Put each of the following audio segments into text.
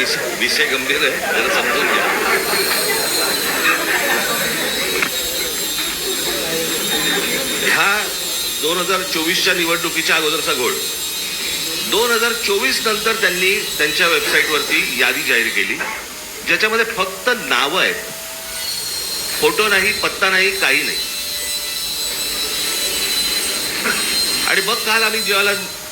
विषय विषय गंभीर आहे जरा समजून घ्या. ह्या दोन हजार चोवीसच्या निवडणुकीच्या अगोदरचा घोळ. दोन हजार चोवीस नंतर त्यांनी त्यांच्या वेबसाईटवरती यादी जाहीर केली ज्याच्यामध्ये फक्त नावं आहेत. फोटो नाही पत्ता नाही काही नाही. आणि मग काल आम्ही ज्यावेळेला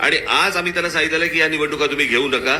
आणि आज आम्ही त्यांना सांगितलेलं की या निवडणुका तुम्ही घेऊ नका.